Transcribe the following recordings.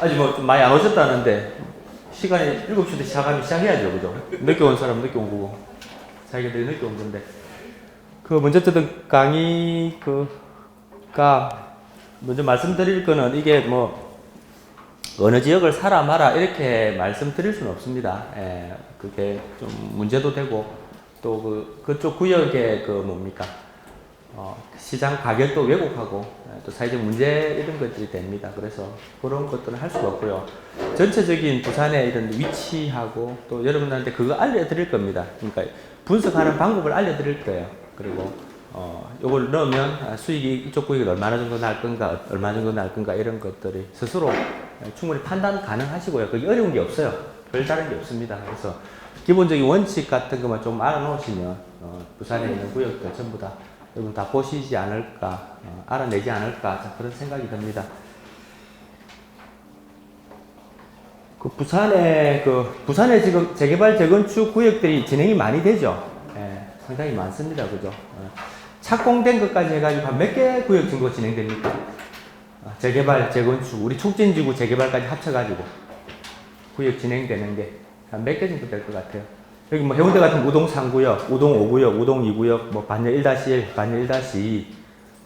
아직 뭐 좀 많이 안 오셨다는데 시간이 7시부터 시작하면 시작해야죠, 그죠? 늦게 온 사람은 늦게 온 거고 자기들이 늦게 온 건데 그 먼저 듣던 강의 그가 먼저 말씀드릴 거는 이게 뭐 어느 지역을 마라 이렇게 말씀드릴 수는 없습니다. 예, 그게 좀 문제도 되고 또 그 그쪽 구역의 그 뭡니까 어, 시장 가격도 왜곡하고 예, 또 사회적 문제 이런 것들이 됩니다. 그래서 그런 것들은 할 수가 없고요. 전체적인 부산의 이런 위치하고 또 여러분들한테 그거 알려드릴 겁니다. 그러니까 분석하는 방법을 알려드릴 거예요. 그리고 어, 요걸 넣으면 아, 수익이 이쪽 구역이 얼마나 정도 날 건가, 얼마 정도 날 건가 이런 것들이 스스로 충분히 판단 가능하시고요. 그게 어려운 게 없어요. 별다른 게 없습니다. 그래서 기본적인 원칙 같은 것만 좀 알아놓으시면 어, 부산에 있는 구역들 전부 다 여러분 다 보시지 않을까, 어, 알아내지 않을까 자, 그런 생각이 듭니다. 그 부산에 그 부산에 지금 재개발 재건축 구역들이 진행이 많이 되죠. 예, 상당히 많습니다, 그죠? 어, 착공된 것까지 해가지고 한 몇 개 구역 정도 진행됩니까? 어, 재개발 재건축 우리 촉진지구 재개발까지 합쳐가지고 구역 진행되는 게 한 몇 개 정도 될 것 같아요. 여기 뭐 해운대 같은 우동 3구역, 우동 5구역, 우동 2구역, 뭐 반려 1-1, 반려 1-2,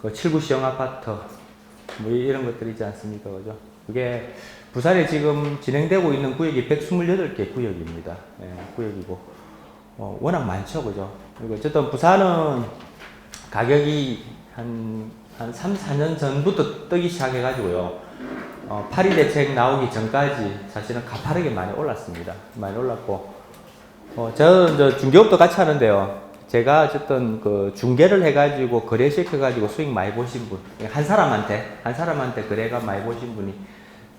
그 7구 시형 아파트, 뭐 이런 것들이 있지 않습니까? 그죠? 그게 부산에 지금 진행되고 있는 구역이 128개 구역입니다. 예, 구역이고, 어, 워낙 많죠. 그죠? 그리고 어쨌든 부산은 가격이 한, 한 3, 4년 전부터 뜨기 시작해가지고요. 어, 파리 대책 나오기 전까지 사실은 가파르게 많이 올랐습니다. 많이 올랐고, 어, 저는 저 중개업도 같이 하는데요. 제가 어쨌든 그 중개를 해가지고 거래시켜가지고 수익 많이 보신 분, 한 사람한테, 한 사람한테 거래가 많이 보신 분이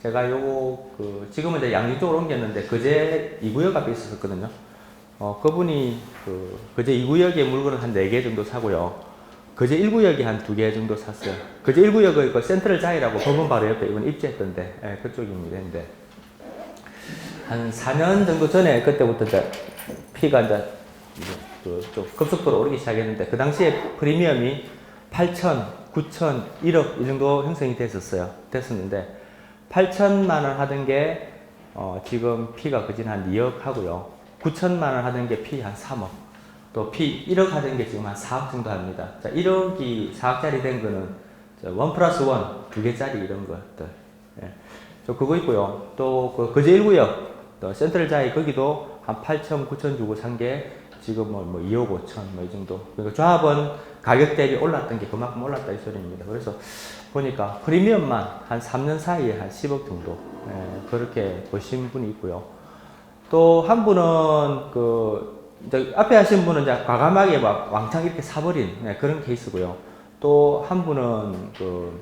제가 요거 그 지금은 이제 양양 쪽으로 옮겼는데 그제 2구역 앞에 있었거든요. 어, 그분이 그 그제 2구역에 물건을 한 4개 정도 사고요. 그제 1구역에 한 2개 정도 샀어요. 그제 1구역을 그 센트럴 자이라고 법원 바로 옆에 이번 입주했던데, 예, 그쪽입니다. 근데 한 4년 정도 전에 그때부터 이제 피가 이제 그, 좀 급속도로 오르기 시작했는데 그 당시에 프리미엄이 8천, 9천, 1억 이 정도 형성이 됐었어요. 됐었는데 8천만 원 하던 게 어, 지금 피가 그진 한 2억 하고요. 9천만 원 하던 게 피 한 3억. 또 피 1억 하던 게 지금 한 4억 정도 합니다. 자, 1억이 4억짜리 된 거는 원 플러스 원, 두 개짜리 이런 것들. 예. 저 그거 있고요. 또 그 거제 1구역, 또 센트럴 자이 거기도 한 8천, 9천 주고 산 게 지금 뭐, 뭐 2억 5천 뭐 이 정도. 그러니까 조합은 가격 대비 올랐던 게 그만큼 올랐다 이 소리입니다. 그래서 보니까 프리미엄만 한 3년 사이에 한 10억 정도 예, 그렇게 보신 분이 있고요. 또 한 분은 그 앞에 하신 분은 이제 과감하게 막 왕창 이렇게 사버린 예, 그런 케이스고요. 또 한 분은 그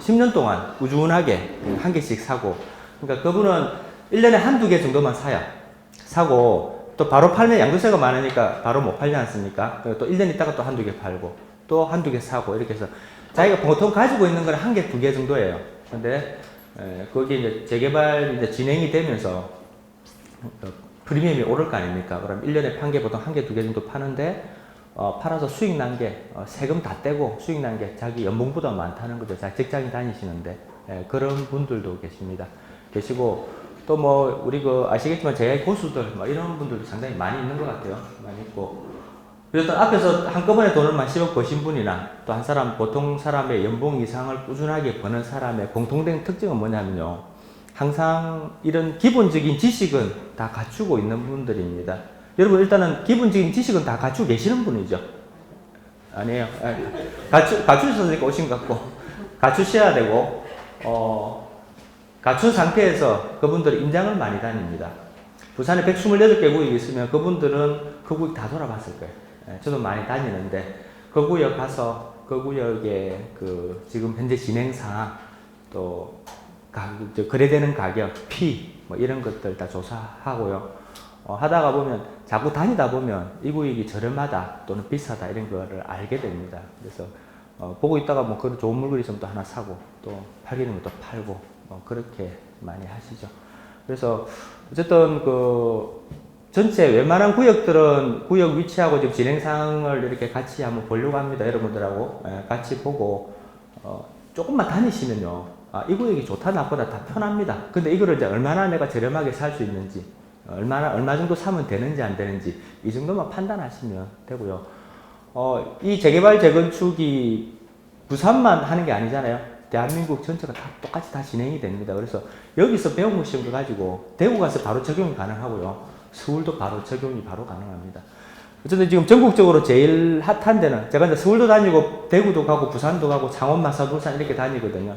10년 동안 꾸준하게 한 개씩 사고 그러니까 그분은 1년에 한두 개 정도만 사요. 사고 또 바로 팔면 양도세가 많으니까 바로 못 팔지 않습니까? 또 1년 있다가 또 한두 개 팔고 또 한두 개 사고 이렇게 해서 자기가 보통 가지고 있는 건 한 개, 두 개 정도예요. 근데 에, 거기 이제 재개발 이제 진행이 되면서 어, 프리미엄이 오를 거 아닙니까? 그럼 1년에 판 게 보통 한 개, 두 개 정도 파는데 어, 팔아서 수익 난 게, 어, 세금 다 떼고 수익 난 게 자기 연봉보다 많다는 거죠. 자, 직장인 다니시는데. 예, 그런 분들도 계십니다. 계시고, 또 뭐, 우리 그, 아시겠지만 제 고수들, 뭐 이런 분들도 상당히 많이 있는 것 같아요. 많이 있고. 그래서 앞에서 한꺼번에 돈을 만 10억 버신 분이나 또 한 사람, 보통 사람의 연봉 이상을 꾸준하게 버는 사람의 공통된 특징은 뭐냐면요. 항상 이런 기본적인 지식은 다 갖추고 있는 분들입니다. 여러분 일단은 기본적인 지식은 다 갖추고 계시는 분이죠. 아니에요. 아, 갖추 갖추셨으니까 오신 것 같고 갖추셔야 되고 어 갖춘 상태에서 그분들이 임장을 많이 다닙니다. 부산에 128개 구역이 있으면 그분들은 그 구역 다 돌아봤을 거예요. 예, 저도 많이 다니는데 그 구역 가서 그 구역의 그 지금 현재 진행 상황 또 거래되는 가격, 피, 뭐 이런 것들 다 조사하고요. 어, 하다가 보면 자꾸 다니다 보면 이 구역이 저렴하다 또는 비싸다 이런 거를 알게 됩니다. 그래서 어, 보고 있다가 뭐 그런 좋은 물건 있으면 또 하나 사고 또 팔리는 것도 팔고 뭐 그렇게 많이 하시죠. 그래서 어쨌든 그 전체 웬만한 구역들은 구역 위치하고 지금 진행 상황을 이렇게 같이 한번 보려고 합니다. 여러분들하고 예, 같이 보고 어, 조금만 다니시면요. 아, 이 구역이 좋다 나쁘다 다 편합니다. 근데 이거를 이제 얼마나 내가 저렴하게 살 수 있는지, 얼마나 얼마 정도 사면 되는지 안 되는지 이 정도만 판단하시면 되고요. 어, 이 재개발 재건축이 부산만 하는 게 아니잖아요. 대한민국 전체가 다 똑같이 다 진행이 됩니다. 그래서 여기서 배운 것을 가지고 대구 가서 바로 적용이 가능하고요. 서울도 바로 적용이 바로 가능합니다. 어쨌든 지금 전국적으로 제일 핫한 데는 제가 이제 서울도 다니고 대구도 가고 부산도 가고 창원, 마산, 울산 이렇게 다니거든요.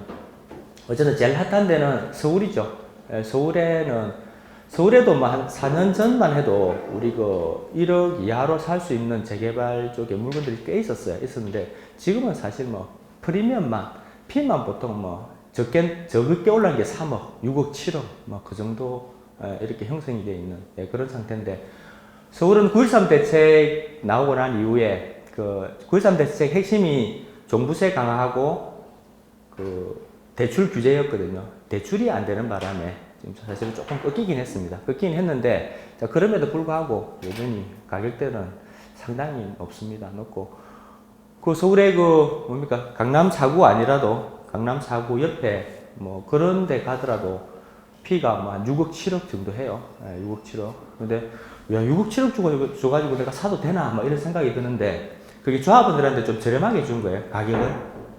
어쨌든 제일 핫한 데는 서울이죠. 예, 서울에는 서울에도 뭐 한 4년 전만 해도 우리 그 1억 이하로 살 수 있는 재개발 쪽에 물건들이 꽤 있었어요. 있었는데 지금은 사실 뭐 프리미엄만 피만 보통 뭐 적게 적게 올라간 게 3억, 6억, 7억 뭐 그 정도 예, 이렇게 형성이 되어 있는 예, 그런 상태인데 서울은 9.13 대책 나오고 난 이후에 그 9.13 대책 핵심이 종부세 강화하고 그 대출 규제였거든요. 대출이 안 되는 바람에 지금 사실은 조금 꺾이긴 했습니다. 꺾이긴 했는데 자, 그럼에도 불구하고 여전히 가격대는 상당히 높습니다. 높고 그 서울의 그 뭡니까 강남 4구 아니라도 강남 4구 옆에 뭐 그런 데 가더라도 피가 뭐한 6억 7억 정도 해요. 예, 6억 7억. 근데 야 6억 7억 주고 줘가지고 내가 사도 되나 뭐 이런 생각이 드는데 그게 조합원들한테 좀 저렴하게 준 거예요 가격을.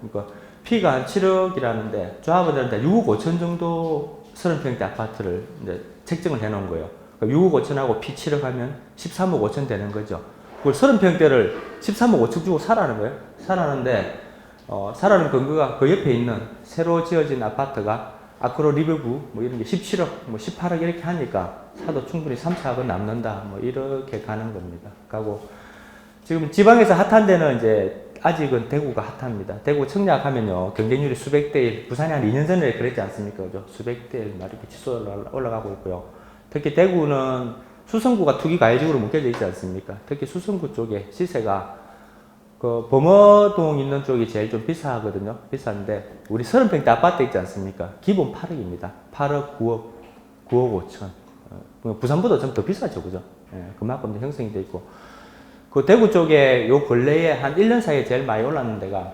그러니까 피가 한 7억이라는데 조합원들한테 6억 5천 정도 30평대 아파트를 이제 책정을 해놓은 거예요. 그러니까 6억 5천하고 피 7억 하면 13억 5천 되는 거죠. 그걸 30평대를 13억 5천 주고 사라는 거예요. 사라는데 어, 사라는 근거가 그 옆에 있는 새로 지어진 아파트가 아크로 리버브 뭐 이런 게 17억, 뭐 18억 이렇게 하니까 사도 충분히 3, 4억은 남는다. 뭐 이렇게 가는 겁니다. 가고 지금 지방에서 핫한 데는 이제 아직은 대구가 핫합니다. 대구 청약하면요 경쟁률이 수백 대 1, 부산이 한 2년 전에 그랬지 않습니까? 그죠? 수백 대 1, 막 이렇게 치솟아 올라가고 있고요. 특히 대구는 수성구가 투기 가 해적으로 묶여져 있지 않습니까? 특히 수성구 쪽에 시세가 그 범어동 있는 쪽이 제일 좀 비싸거든요. 비싼데 우리 30평대 아파트 있지 않습니까? 기본 8억입니다. 8억, 9억, 9억 5천. 어, 부산보다 좀 더 비싸죠, 그죠? 예, 그만큼 더 형성이 돼 있고. 그 대구 쪽에 요 근래에 한 1년 사이에 제일 많이 올랐는 데가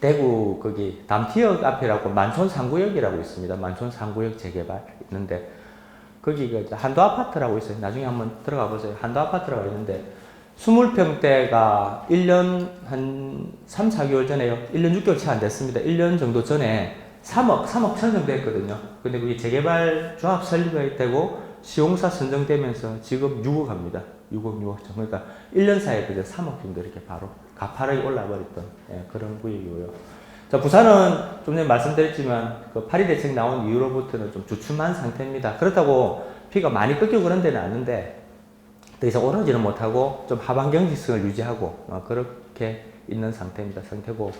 대구 거기 담티역 앞이라고 만촌 상구역이라고 있습니다. 만촌 상구역 재개발 있는데 거기가 이제 한도 아파트라고 있어요. 나중에 한번 들어가 보세요. 한도 아파트라고 있는데 20평대가 1년 한 3, 4개월 전에요. 1년 6개월 채 안 됐습니다. 1년 정도 전에 3억, 3억 천 정도 했거든요. 근데 그게 재개발 조합 설립이 되고 시공사 선정되면서 지금 6억 합니다. 6억, 6억 천. 그러니까 1년 사이에 그저 3억 정도 이렇게 바로 가파르게 올라버렸던 예, 그런 구역이고요. 자, 부산은 좀 전에 말씀드렸지만 그 파리 대책 나온 이후로부터는 좀 주춤한 상태입니다. 그렇다고 피가 많이 꺾이고 그런 데는 아닌데 더 이상 오르지는 못하고 좀 하반 경직성을 유지하고 어, 그렇게 있는 상태입니다. 상태고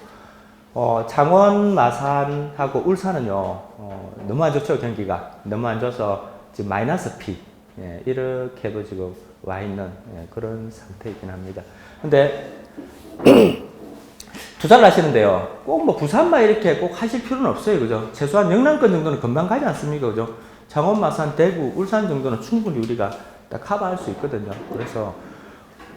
어, 창원, 마산하고 울산은요 어, 너무 안 좋죠 경기가 너무 안 좋아서 지금 마이너스 P 예, 이렇게도 지금 와 있는 예, 그런 상태이긴 합니다. 근데 투자를 하시는데요. 꼭 뭐 부산만 이렇게 꼭 하실 필요는 없어요. 그죠? 최소한 영남권 정도는 금방 가지 않습니까? 그죠? 창원, 마산, 대구, 울산 정도는 충분히 우리가 다 커버할 수 있거든요. 그래서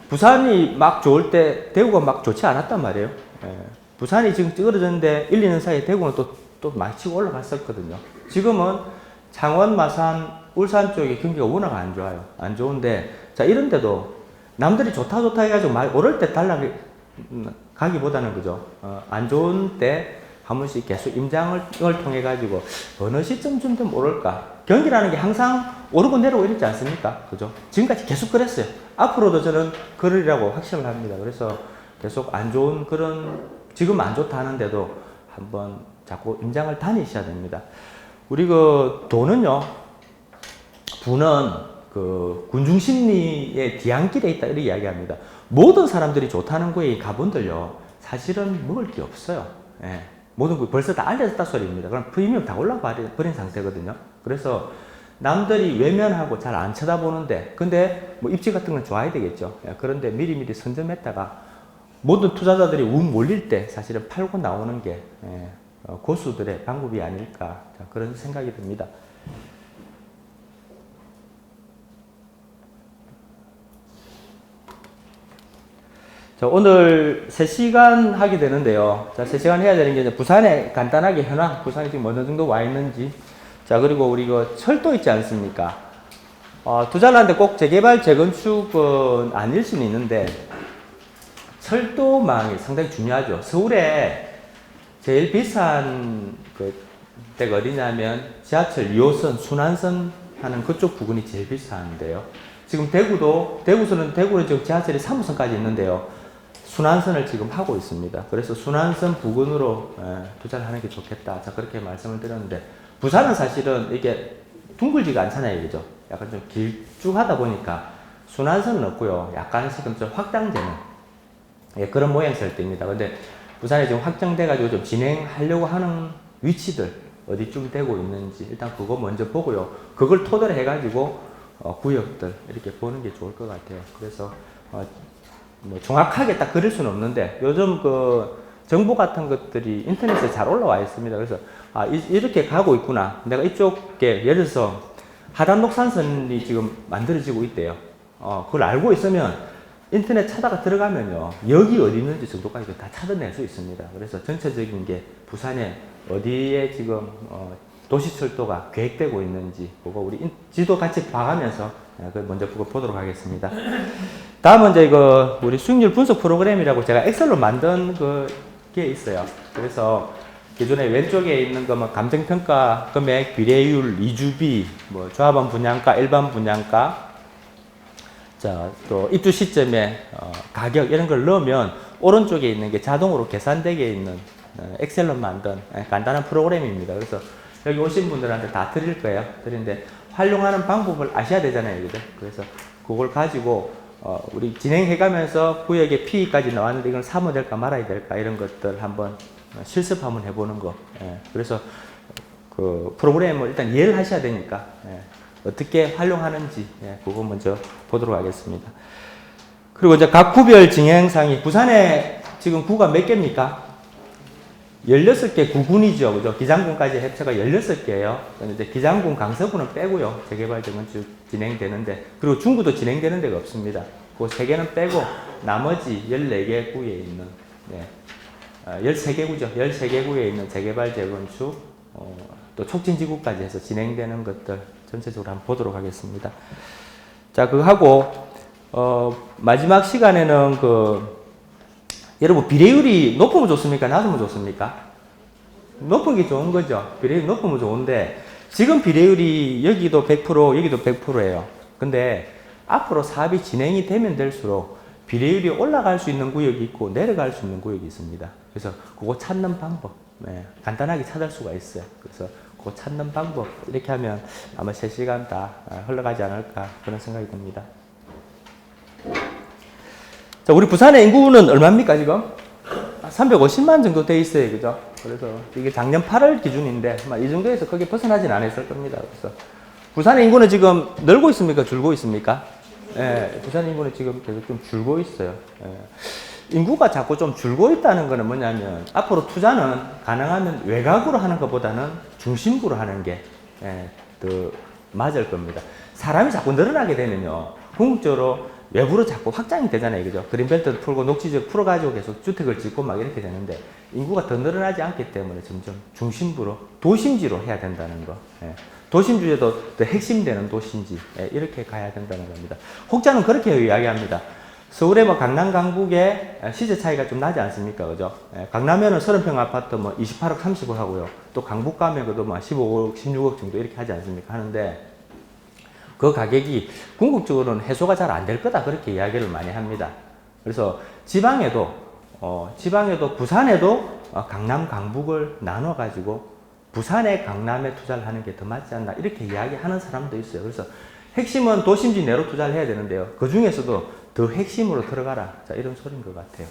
부산이 막 좋을 때 대구가 막 좋지 않았단 말이에요. 예. 부산이 지금 찌그러졌는데 1, 2년 사이에 대구는 또, 또 많이 치고 올라갔었거든요. 지금은 창원, 마산, 울산 쪽에 경기가 워낙 안 좋아요. 안 좋은데, 자, 이런데도 남들이 좋다 좋다 해가지고 막 오를 때 달라 가기보다는 그죠. 어, 안 좋은 때 한 번씩 계속 임장을 통해 가지고 어느 시점쯤 되면 오를까. 경기라는 게 항상 오르고 내려오고 이랬지 않습니까? 그죠? 지금까지 계속 그랬어요. 앞으로도 저는 그러리라고 확신을 합니다. 그래서 계속 안 좋은 그런 지금 안 좋다 하는데도 한번 자꾸 임장을 다니셔야 됩니다. 우리 그 돈은요. 부는 그 군중 심리의 뒤안길에 있다 이렇게 이야기합니다. 모든 사람들이 좋다는 거에 가본들요. 사실은 먹을 게 없어요. 예. 모든 거 벌써 다 알려졌다 소리입니다. 그럼 프리미엄 다 올라가 버린 상태거든요. 그래서 남들이 외면하고 잘 안 쳐다보는데, 근데 뭐 입지 같은 건 좋아야 되겠죠. 예, 그런데 미리미리 선점했다가 모든 투자자들이 운 몰릴 때 사실은 팔고 나오는 게 예, 어, 고수들의 방법이 아닐까 자, 그런 생각이 듭니다. 자, 자, 오늘 3시간 하게 되는데요. 자, 3시간 해야 되는 게 이제 부산에 간단하게 현황, 부산이 지금 어느 정도 와 있는지. 자, 그리고 우리 그 철도 있지 않습니까? 어, 투자를 하는데 꼭 재개발, 재건축은 아닐 수는 있는데, 철도망이 상당히 중요하죠. 서울에 제일 비싼 그 데가 어디냐면 지하철 2호선, 순환선 하는 그쪽 부근이 제일 비싼데요. 지금 대구도, 대구선은 대구는 지금 지하철이 3호선까지 있는데요. 순환선을 지금 하고 있습니다. 그래서 순환선 부근으로 예, 투자를 하는 게 좋겠다. 자, 그렇게 말씀을 드렸는데, 부산은 사실은 이게 둥글지가 않잖아요. 그죠? 약간 좀 길쭉하다 보니까 순환선은 없고요. 약간씩은 좀 확장되는 예, 그런 모양새입니다. 근데 부산에 지금 확정돼가지고 좀 진행하려고 하는 위치들 어디쯤 되고 있는지 일단 그거 먼저 보고요. 그걸 토대로 해가지고 어, 구역들 이렇게 보는 게 좋을 것 같아요. 그래서 어, 뭐 정확하게 딱 그릴 수는 없는데 요즘 그 정보 같은 것들이 인터넷에 잘 올라와 있습니다. 그래서 아 이, 이렇게 가고 있구나. 내가 이쪽에 예를 들어서 하단 녹산선이 지금 만들어지고 있대요. 어, 그걸 알고 있으면 인터넷 찾아가 들어가면요. 여기 어디 있는지 정도까지 다 찾아낼 수 있습니다. 그래서 전체적인 게 부산에 어디에 지금 어, 도시철도가 계획되고 있는지 그거 우리 인- 지도 같이 봐가면서 어, 그 먼저 보도록 하겠습니다. 다음은 이제 이거 우리 수익률 분석 프로그램이라고 제가 엑셀로 만든 그게 있어요. 그래서 기존에 왼쪽에 있는 거뭐 감정평가 금액, 비례율, 이주비, 뭐 조합원 분양가, 일반 분양가, 자, 또 입주 시점에 어, 가격 이런 걸 넣으면 오른쪽에 있는 게 자동으로 계산되게 있는 어, 엑셀로 만든 예, 간단한 프로그램입니다. 그래서 여기 오신 분들한테 다 드릴 거예요. 드리는데 활용하는 방법을 아셔야 되잖아요. 그죠? 그래서 그걸 가지고 어, 우리 진행해 가면서 구역의 P까지 나왔는데 이걸 사면 될까 말아야 될까 이런 것들 한번 어, 실습 한번 해보는 거. 예, 그래서 그 프로그램을 일단 이해를 하셔야 되니까 예, 어떻게 활용하는지 예, 그거 먼저 보도록 하겠습니다. 그리고 이제 각 구별 진행상이 부산에 지금 구가 몇 개입니까? 16개 구군이죠. 그죠? 기장군까지 합쳐가 16개예요. 이제 기장군, 강서구는 빼고요. 재개발 재건축 진행되는데 그리고 중구도 진행되는 데가 없습니다. 그세 개는 빼고 나머지 14개 구에 있는 네. 어, 13개 구죠. 13개 구에 있는 재개발 재건축 어, 또 촉진지구까지 해서 진행되는 것들 전체적으로 한번 보도록 하겠습니다. 자, 그거 하고 어, 마지막 시간에는 그 여러분 비례율이 높으면 좋습니까? 낮으면 좋습니까? 높은 게 좋은 거죠. 비례율 높으면 좋은데 지금 비례율이 여기도 100% 여기도 100%예요. 근데 앞으로 사업이 진행이 되면 될수록 비례율이 올라갈 수 있는 구역이 있고 내려갈 수 있는 구역이 있습니다. 그래서 그거 찾는 방법 네, 간단하게 찾을 수가 있어요. 그래서 그거 찾는 방법 이렇게 하면 아마 3시간 다 아, 흘러가지 않을까 그런 생각이 듭니다. 자, 우리 부산의 인구는 얼마입니까, 지금? 350만 정도 돼 있어요, 그죠? 그래서 이게 작년 8월 기준인데, 이 정도에서 크게 벗어나진 않았을 겁니다. 그래서 부산의 인구는 지금 늘고 있습니까? 줄고 있습니까? 예, 부산 인구는 지금 계속 좀 줄고 있어요. 예. 인구가 자꾸 좀 줄고 있다는 거는 뭐냐면, 앞으로 투자는 가능하면 외곽으로 하는 것보다는 중심구로 하는 게, 예, 더 맞을 겁니다. 사람이 자꾸 늘어나게 되면요, 궁극적으로 외부로 자꾸 확장이 되잖아요. 그죠? 그린벨트 풀고 녹지지역 풀어가지고 계속 주택을 짓고 막 이렇게 되는데 인구가 더 늘어나지 않기 때문에 점점 중심부로 도심지로 해야 된다는 거. 예. 도심지에도 더 핵심되는 도심지. 예, 이렇게 가야 된다는 겁니다. 혹자는 그렇게 이야기합니다. 서울의 뭐 강남, 강북에 시세 차이가 좀 나지 않습니까? 그죠? 예, 강남에는 30평 아파트 뭐 28억, 30억 하고요. 또 강북 가면 그도 뭐 15억, 16억 정도 이렇게 하지 않습니까? 하는데 그 가격이 궁극적으로는 해소가 잘 안 될 거다 그렇게 이야기를 많이 합니다. 그래서 지방에도 어, 지방에도 부산에도 어, 강남 강북을 나눠 가지고 부산에 강남에 투자를 하는 게 더 맞지 않나 이렇게 이야기하는 사람도 있어요. 그래서 핵심은 도심지 내로 투자를 해야 되는데요. 그 중에서도 더 핵심으로 들어가라. 자 이런 소리인 것 같아요.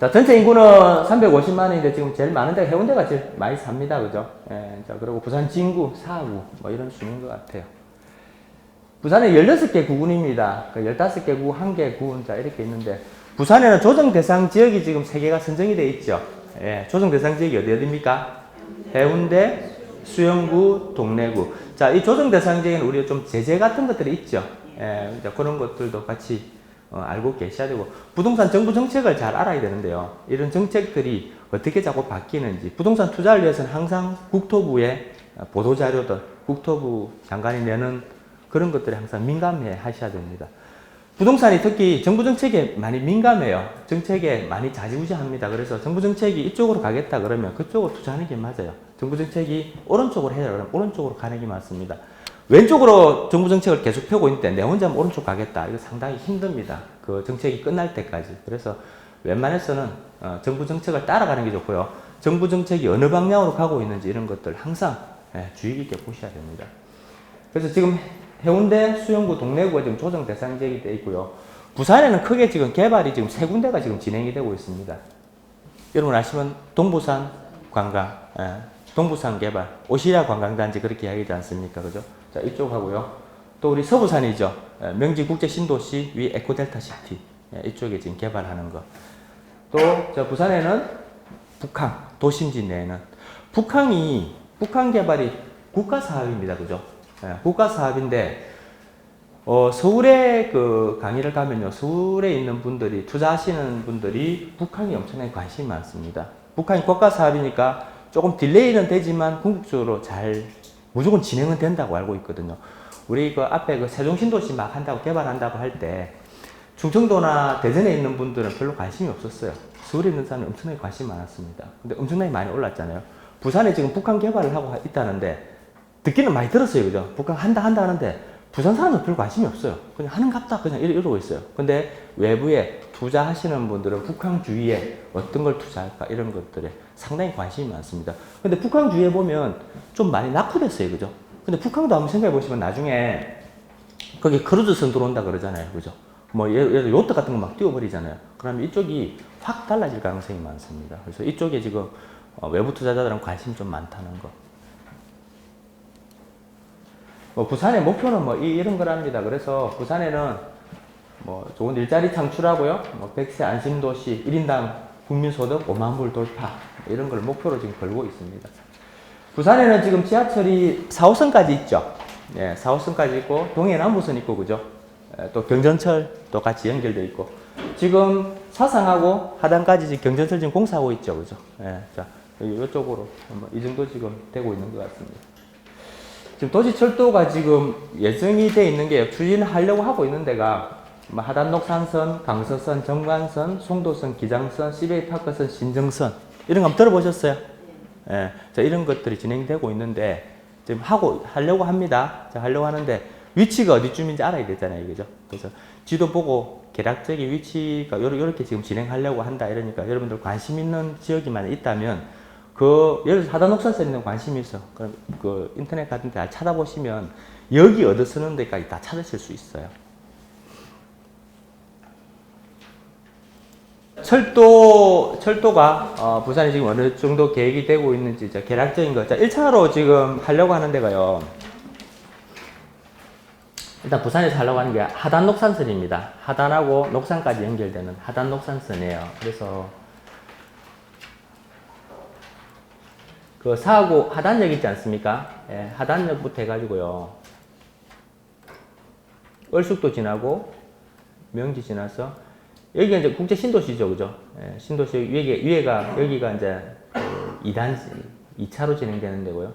자, 전체 인구는 350만인데 지금 제일 많은 데가 해운대가 제일 많이 삽니다. 그죠? 예, 자, 그리고 부산 진구, 사구, 뭐 이런 순인 것 같아요. 부산에 16개 구군입니다. 그 15개 구, 1개 군, 자, 이렇게 있는데, 부산에는 조정 대상 지역이 지금 3개가 선정이 되어 있죠. 예, 조정 대상 지역이 어디 어디입니까? 해운대, 수영구, 동래구. 자, 이 조정 대상 지역에는 우리가 좀 제재 같은 것들이 있죠. 예, 자, 그런 것들도 같이 어, 알고 계셔야 되고 부동산 정부 정책을 잘 알아야 되는데요. 이런 정책들이 어떻게 자꾸 바뀌는지 부동산 투자를 위해서는 항상 국토부의 보도 자료들 국토부 장관이 내는 그런 것들에 항상 민감해 하셔야 됩니다. 부동산이 특히 정부 정책에 많이 민감해요. 정책에 많이 좌지우지합니다. 그래서 정부 정책이 이쪽으로 가겠다 그러면 그쪽으로 투자하는 게 맞아요. 정부 정책이 오른쪽으로 해야 그러면 오른쪽으로 가는 게 맞습니다. 왼쪽으로 정부 정책을 계속 펴고 있는데 내 혼자 오른쪽 가겠다. 이거 상당히 힘듭니다. 그 정책이 끝날 때까지. 그래서 웬만해서는 어, 정부 정책을 따라가는 게 좋고요. 정부 정책이 어느 방향으로 가고 있는지 이런 것들 항상 예, 주의 깊게 보셔야 됩니다. 그래서 지금 해운대 수영구 동래구가 지금 조정 대상 지역이 되어 있고요. 부산에는 크게 지금 개발이 지금 세 군데가 지금 진행이 되고 있습니다. 여러분 아시면 동부산 관광, 예, 동부산 개발, 오시리아 관광단지 그렇게 이야기하지 않습니까? 그죠? 자, 이쪽 하고요. 또 우리 서부산이죠. 예, 명지 국제 신도시 위 에코델타 시티. 예, 이쪽에 지금 개발하는 거. 또, 저 부산에는 북항, 도심지 내에는. 북항이, 북한 개발이 국가 사업입니다. 그죠? 예, 국가 사업인데, 어, 서울에 그 강의를 가면요. 서울에 있는 분들이, 투자하시는 분들이 북한이 엄청나게 관심이 많습니다. 북한이 국가 사업이니까 조금 딜레이는 되지만 궁극적으로 잘 무조건 진행은 된다고 알고 있거든요. 우리 그 앞에 그 세종신도시 막 한다고 개발한다고 할 때 충청도나 대전에 있는 분들은 별로 관심이 없었어요. 서울에 있는 사람이 엄청나게 관심이 많았습니다. 근데 엄청나게 많이 올랐잖아요. 부산에 지금 북한 개발을 하고 있다는데 듣기는 많이 들었어요. 그죠? 북한 한다 한다 하는데 부산 사람은 별 관심이 없어요. 그냥 하는 갑다 그냥 이러- 이러고 있어요. 근데 외부에 투자하시는 분들은 북한 주위에 어떤 걸 투자할까 이런 것들에 상당히 관심이 많습니다. 근데 북한 주위에 보면 좀 많이 낙후됐어요. 그죠? 근데 북한도 한번 생각해 보시면 나중에 거기 크루즈선 들어온다 그러잖아요. 그죠? 뭐 예를 들어 요트 같은 거 막 띄워버리잖아요. 그러면 이쪽이 확 달라질 가능성이 많습니다. 그래서 이쪽에 지금 어, 외부 투자자들은 관심이 좀 많다는 거. 뭐 부산의 목표는 뭐 이- 이런 거랍니다. 그래서 부산에는 뭐 좋은 일자리 창출하고요. 뭐 100세 안심도시 1인당 국민소득 5만 불 돌파 이런 걸 목표로 지금 걸고 있습니다. 부산에는 지금 지하철이 4 호선까지 있죠. 예, 4 호선까지 있고 동해 남부선 있고 그죠. 예, 또 경전철 또 같이 연결돼 있고 지금 사상하고 하단까지 경전철 지금 공사하고 있죠, 그죠. 예, 자 이쪽으로 이 정도 지금 되고 있는 것 같습니다. 지금 도시철도가 지금 예정이 돼 있는 게 추진하려고 하고 있는 데가 뭐 하단녹산선, 강서선, 정관선, 송도선, 기장선, 시베이 파크선, 신정선 이런 거 한번 들어보셨어요? 예, 자 이런 것들이 진행되고 있는데 지금 하고 하려고 합니다. 자 하려고 하는데 위치가 어디쯤인지 알아야 되잖아요, 그죠? 그래서 지도 보고 계략적인 위치가 요렇게 지금 진행하려고 한다 이러니까 여러분들 관심 있는 지역이 만약 있다면 그 예를 들어 하단옥산선에 관심이 있어. 그럼 그 인터넷 같은 데잘 찾아보시면 여기 얻어 쓰는 데까지 다 찾으실 수 있어요. 철도, 철도가, 어, 부산이 지금 어느 정도 계획이 되고 있는지, 이제 계략적인 거. 자, 1차로 지금 하려고 하는 데가요. 일단 부산에서 하려고 하는 게 하단 녹산선입니다. 하단하고 녹산까지 연결되는 하단 녹산선이에요. 그래서 그 사하구 하단역 있지 않습니까? 예, 하단역부터 해가지고요. 얼숙도 지나고 명지 지나서 여기가 이제 국제 신도시죠, 그죠? 예, 신도시 위에 위에가 여기가 이제 그 2단 2차로 진행되는 데고요.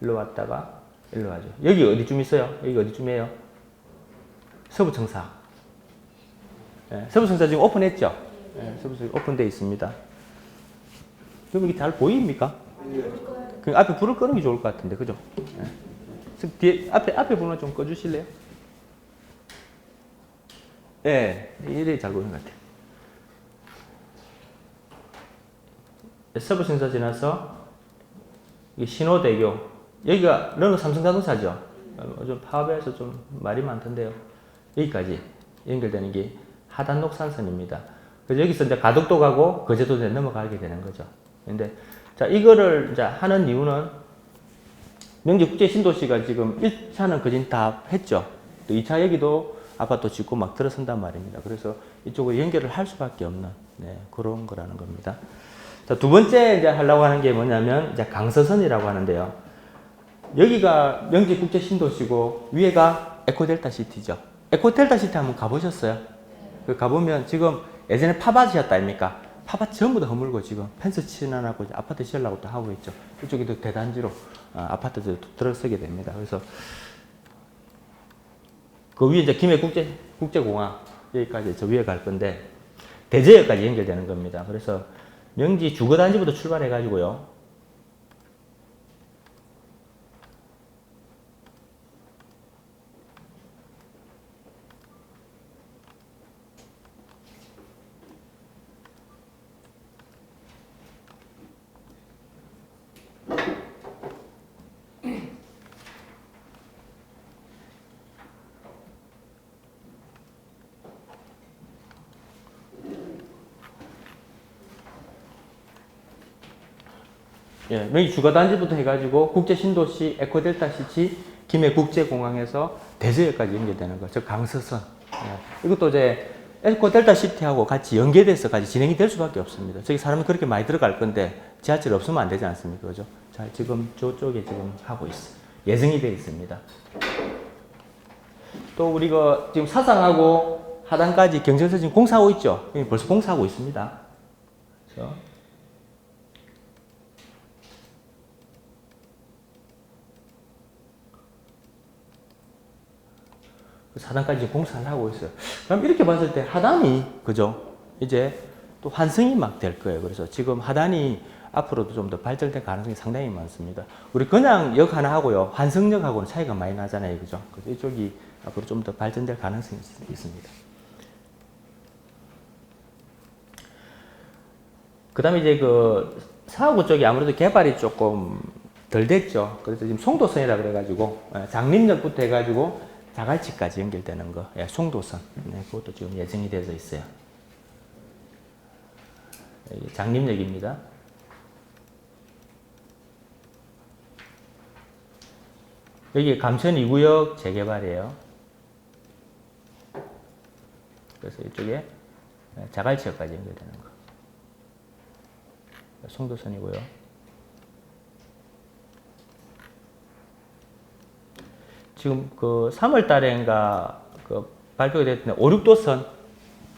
일로 왔다가 일로 가죠. 여기 어디쯤 있어요? 여기 어디쯤이에요? 서부청사. 예, 서부청사 지금 오픈했죠? 예, 서부청사 오픈돼 있습니다. 그럼 이게 잘 보입니까? 그 앞에 불을 끄는 게 좋을 것 같은데, 그죠? 예. 저 뒤에 앞에 앞에 불을 좀 꺼주실래요? 예, 이래 잘 보이는 것 같아요. 서부청사 지나서 이 신호대교 여기가 르노 삼성자동차죠. 어, 좀 파업해서 좀 말이 많던데요. 여기까지 연결되는 게 하단 녹산선입니다. 그래서 여기서 이제 가덕도 가고 거제도 넘어가게 되는 거죠. 근데 자 이거를 이제 하는 이유는 명지 국제 신도시가 지금 1차는 거진 다 했죠. 또 2차 여기도 아파트 짓고 막 들어선단 말입니다. 그래서 이쪽으로 연결을 할 수밖에 없는 네, 그런 거라는 겁니다. 자, 두 번째 이제 하려고 하는 게 뭐냐면 이제 강서선이라고 하는데요. 여기가 명지 국제 신도시고 위에가 에코델타 시티죠. 에코델타 시티 한번 가보셨어요? 그 가보면 지금 예전에 팝아트였다 아닙니까? 팝아트 전부 다 허물고 지금 펜스 친환하고 이제 아파트 지으려고 또 하고 있죠. 이쪽에도 대단지로 아, 아파트들 들어서게 됩니다. 그래서 그 위에 이제 김해 국제 국제공항 여기까지 저 위에 갈 건데 대제역까지 연결되는 겁니다. 그래서 명지 주거 단지부터 출발해 가지고요. 예, 명지 주거단지부터 해가지고 국제 신도시 에코델타 시티 김해 국제공항에서 대제역까지 연결되는 거, 즉 강서선. 예, 이것도 이제 에코델타 시티하고 같이 연계돼서 같이 진행이 될 수밖에 없습니다. 저기 사람이 그렇게 많이 들어갈 건데 지하철 없으면 안 되지 않습니까, 그죠? 자, 지금 저쪽에 지금 하고 있어. 예정이 되어 있습니다. 또 우리가 지금 사상하고 하단까지 경전서 지금 공사하고 있죠. 여기 벌써 공사하고 있습니다. 그렇죠? 사단까지 공사를 하고 있어요. 그럼 이렇게 봤을 때 하단이 그죠? 이제 또 환승이 막 될 거예요. 그래서 지금 하단이 앞으로도 좀 더 발전될 가능성이 상당히 많습니다. 우리 그냥 역 하나 하고요. 환승역하고는 차이가 많이 나잖아요. 그죠? 그래서 이쪽이 앞으로 좀 더 발전될 가능성이 있- 있습니다. 그 다음에 이제 그 사하구 쪽이 아무래도 개발이 조금 덜 됐죠. 그래서 지금 송도선이라 그래가지고 예, 장림역부터 해가지고 자갈치까지 연결되는 거, 예, 송도선. 네, 그것도 지금 예정이 되어 있어요. 여기 장림역입니다. 여기 감천 2구역 재개발이에요. 그래서 이쪽에 자갈치역까지 연결되는 거. 송도선이고요. 지금 그 3월 달에인가 그 발표가 됐는데 5, 6도선,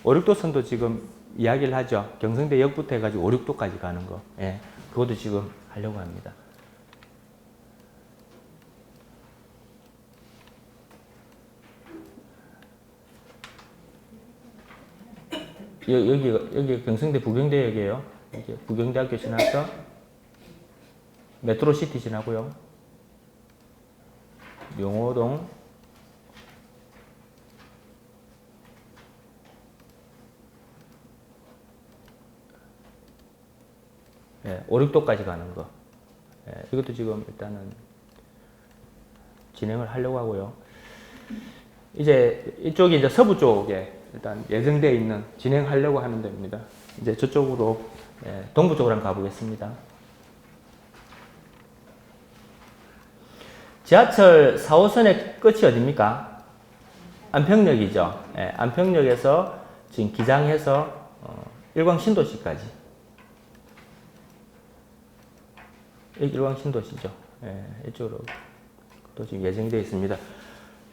5, 6도선도 지금 이야기를 하죠. 경성대 역부터 해가지고 5, 6도까지 가는 거. 예. 그것도 지금 하려고 합니다. 여, 여기, 여기 경성대 부경대역이에요. 부경대학교 지나서 메트로시티 지나고요. 용호동 예, 5, 6도까지 가는 거. 예, 이것도 지금 일단은 진행을 하려고 하고요. 이제 이쪽이 이제 서부 쪽에 일단 예정되어 있는 진행하려고 하는 데입니다. 이제 저쪽으로 예, 동부 쪽으로 한번 가보겠습니다. 지하철 4호선의 끝이 어딥니까? 안평역이죠. 예, 안평역에서 지금 기장해서 어, 일광 신도시까지. 일광 신도시죠. 예, 이쪽으로 또 지금 예정되어 있습니다.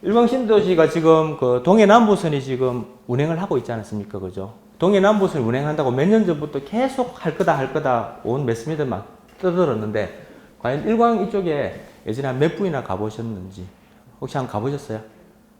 일광 신도시가 지금 그 동해 남부선이 지금 운행을 하고 있지 않습니까? 그죠? 동해 남부선 운행한다고 몇 년 전부터 계속 할 거다 할 거다 온 매스미들 막 떠들었는데 과연 일광 이쪽에 예전에 한 몇 분이나 가보셨는지 혹시 한번 가보셨어요?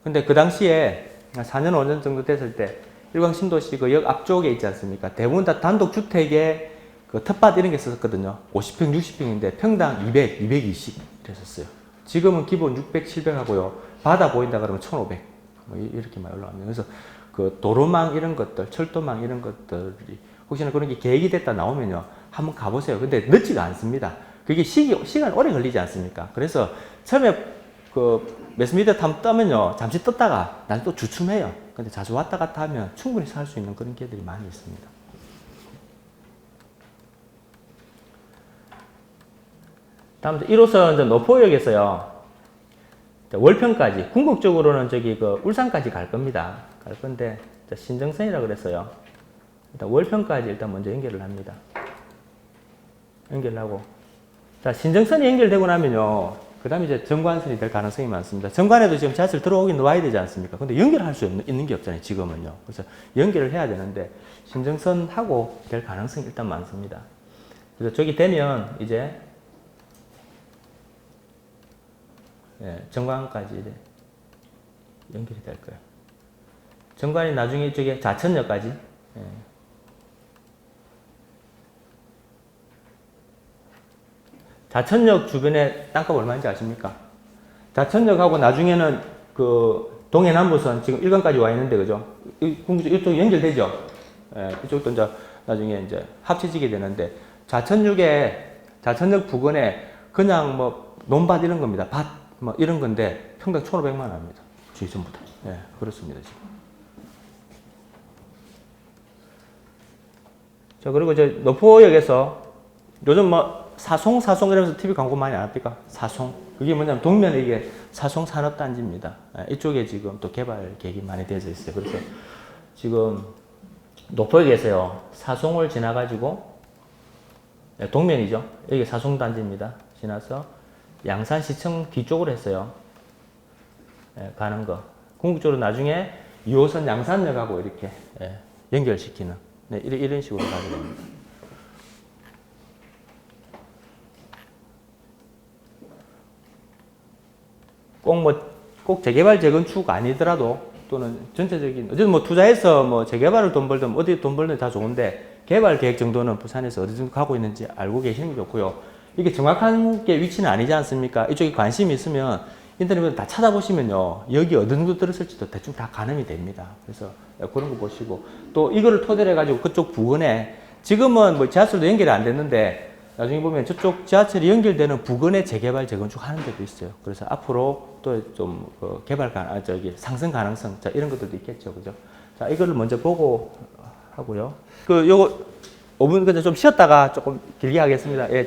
근데 그 당시에 한 4년 5년 정도 됐을 때 일광 신도시 그 역 앞쪽에 있지 않습니까? 대부분 다 단독 주택에 그 텃밭 이런 게 있었거든요. 50평, 60평인데 평당 200, 220 이랬었어요. 지금은 기본 600, 700 하고요. 바다 보인다 그러면 1500. 뭐 이- 이렇게 많이 올라갑니다. 그래서 그 도로망 이런 것들, 철도망 이런 것들이 혹시나 그런 게 계획이 됐다 나오면요. 한번 가보세요. 근데 늦지가 않습니다. 그게 시기, 시간 오래 걸리지 않습니까? 그래서 처음에 그 매스미디어 탐 뜨면요. 잠시 떴다가 난또 주춤해요. 근데 자주 왔다 갔다 하면 충분히 살 수 있는 그런 기회들이 많이 있습니다. 다음 1호선 이제 노포역에서요. 월평까지 궁극적으로는 저기 그 울산까지 갈 겁니다. 갈 건데 신정선이라 그랬어요. 일단 월평까지 일단 먼저 연결을 합니다. 연결하고 자 신정선이 연결되고 나면요 그 다음에 이제 정관선이 될 가능성이 많습니다. 정관에도 지금 지하철 들어오긴 와야 되지 않습니까? 근데 연결할 수 있는, 있는 게 없잖아요, 지금은요. 그래서 연결을 해야 되는데, 신정선하고 될 가능성이 일단 많습니다. 그래서 저기 되면 이제, 예, 정관까지 이제 연결이 될 거예요. 정관이 나중에 이쪽에 자천역까지, 예. 자천역 주변에 땅값 얼마인지 아십니까? 자천역하고 나중에는 그 동해남부선 지금 일간까지 와 있는데 그죠? 이- 이쪽 연결되죠? 예, 이쪽도 이제 나중에 이제 합쳐지게 되는데 자천역에 자천역 부근에 그냥 뭐 논밭 이런 겁니다. 밭 뭐 이런 건데 평당 1,500만 원 합니다. 주위 전부 다. 예, 그렇습니다 지금. 자 그리고 이제 노포역에서 요즘 뭐 사송 사송 이러면서 TV 광고 많이 안 합니까? 사송 그게 뭐냐면 동면에 이게 사송 산업단지입니다. 예, 이쪽에 지금 또 개발 계획이 많이 되어져 있어요. 그래서 지금 노포역에서요 사송을 지나 가지고 예, 동면이죠. 여기 사송 단지입니다. 지나서 양산시청 뒤쪽으로 했어요. 예, 가는 거. 궁극적으로 나중에 2호선 양산역하고 이렇게 예, 연결시키는 네, 이런 식으로 가게 됩니다. 꼭 뭐 꼭 재개발 재건축 아니더라도 또는 전체적인 어쨌든 뭐 투자해서 뭐 재개발을 돈 벌든 어디 돈 벌든 다 좋은데 개발 계획 정도는 부산에서 어디 정도 가고 있는지 알고 계시는 게 좋고요. 이게 정확한 게 위치는 아니지 않습니까? 이쪽에 관심이 있으면 인터넷에 다 찾아보시면요. 여기 어느 정도 들었을지도 대충 다 가늠이 됩니다. 그래서 그런 거 보시고 또 이거를 토대로 해가지고 그쪽 부근에 지금은 뭐 지하철도 연결이 안 됐는데 나중에 보면 저쪽 지하철이 연결되는 부근에 재개발 재건축 하는 데도 있어요. 그래서 앞으로 또좀 그 개발 가 아, 저기 상승 가능성 자 이런 것들도 있겠죠, 그죠? 자 이거를 먼저 보고 하고요. 그 요거 5분 근데 좀 쉬었다가 조금 길게 하겠습니다. 예.